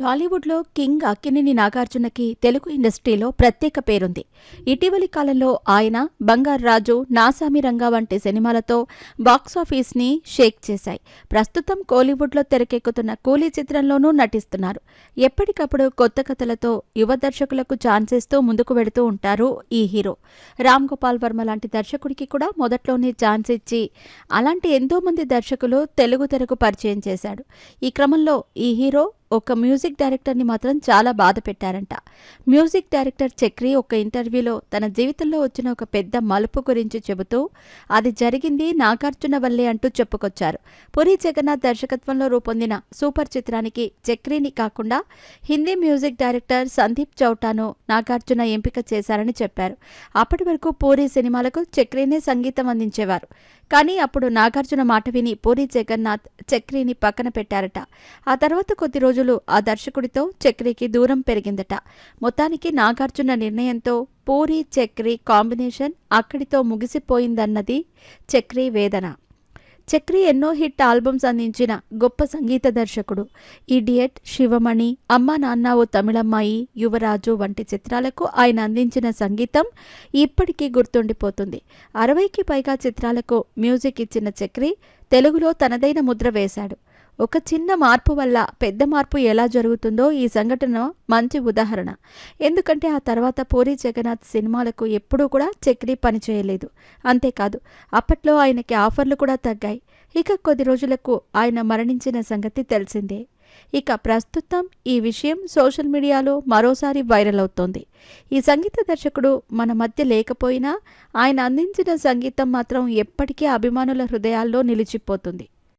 టాలీవుడ్లో కింగ్ అక్కినేని నాగార్జునకి తెలుగు ఇండస్ట్రీలో ప్రత్యేక పేరుంది. ఇటీవలి కాలంలో ఆయన బంగారు రాజు నాసామి రంగా వంటి సినిమాలతో బాక్సాఫీస్ని షేక్ చేశాయి. ప్రస్తుతం కోలీవుడ్లో తెరకెక్కుతున్న కూలీ చిత్రంలోనూ నటిస్తున్నారు. ఎప్పటికప్పుడు కొత్త కథలతో యువ దర్శకులకు ఛాన్స్ ఇస్తూ ముందుకు వెడుతూ ఉంటారు ఈ హీరో. రామ్ గోపాల్ వర్మ లాంటి దర్శకుడికి కూడా మొదట్లోనే ఛాన్స్ ఇచ్చి అలాంటి ఎంతోమంది దర్శకులు తెలుగు తెరకు పరిచయం చేశాడు. ఈ క్రమంలో ఈ హీరో ఒక మ్యూజిక్ డైరెక్టర్ని మాత్రం చాలా బాధ పెట్టారంట. మ్యూజిక్ డైరెక్టర్ చక్రి ఒక ఇంటర్వ్యూలో తన జీవితంలో వచ్చిన ఒక పెద్ద మలుపు గురించి చెబుతూ అది జరిగింది నాగార్జున వల్లే అంటూ చెప్పుకొచ్చారు. పురి జగన్నాథ్ దర్శకత్వంలో రూపొందిన సూపర్ చిత్రానికి చక్రిని కాకుండా హిందీ మ్యూజిక్ డైరెక్టర్ సందీప్ చౌటాను నాగార్జున ఎంపిక చేశారని చెప్పారు. అప్పటి వరకు పూరి సినిమాలకు చక్రినే సంగీతం అందించేవారు. కానీ అప్పుడు నాగార్జున మాట విని పూరి జగన్నాథ్ చక్రిని పక్కన పెట్టారట. ఆ తర్వాత కొద్ది రోజులు ఆ దర్శకుడితో చక్రికి దూరం పెరిగిందట. మొత్తానికి నాగార్జున నిర్ణయంతో పూరి చక్రి కాంబినేషన్ అక్కడితో ముగిసిపోయిందన్నది చక్రి వేదన. చక్రి ఎన్నో హిట్ ఆల్బమ్స్ అందించిన గొప్ప సంగీత దర్శకుడు. ఇడియట్ శివమణి అమ్మ నాన్న ఓ తమిళమ్మాయి యువరాజు వంటి చిత్రాలకు ఆయన అందించిన సంగీతం ఇప్పటికీ గుర్తుండిపోతుంది. అరవైకి పైగా చిత్రాలకు మ్యూజిక్ ఇచ్చిన చక్రి తెలుగులో తనదైన ముద్ర వేశాడు. ఒక చిన్న మార్పు వల్ల పెద్ద మార్పు ఎలా జరుగుతుందో ఈ సంఘటన మంచి ఉదాహరణ. ఎందుకంటే ఆ తర్వాత పూరి జగన్నాథ్ సినిమాలకు ఎప్పుడూ కూడా చక్రీ పనిచేయలేదు. అంతేకాదు అప్పట్లో ఆయనకి ఆఫర్లు కూడా తగ్గాయి. ఇక కొద్ది రోజులకు ఆయన మరణించిన సంగతి తెలిసిందే. ఇక ప్రస్తుతం ఈ విషయం సోషల్ మీడియాలో మరోసారి వైరల్ అవుతోంది. ఈ సంగీత దర్శకుడు మన మధ్య లేకపోయినా ఆయన అందించిన సంగీతం మాత్రం ఎప్పటికీ అభిమానుల హృదయాల్లో నిలిచిపోతుంది.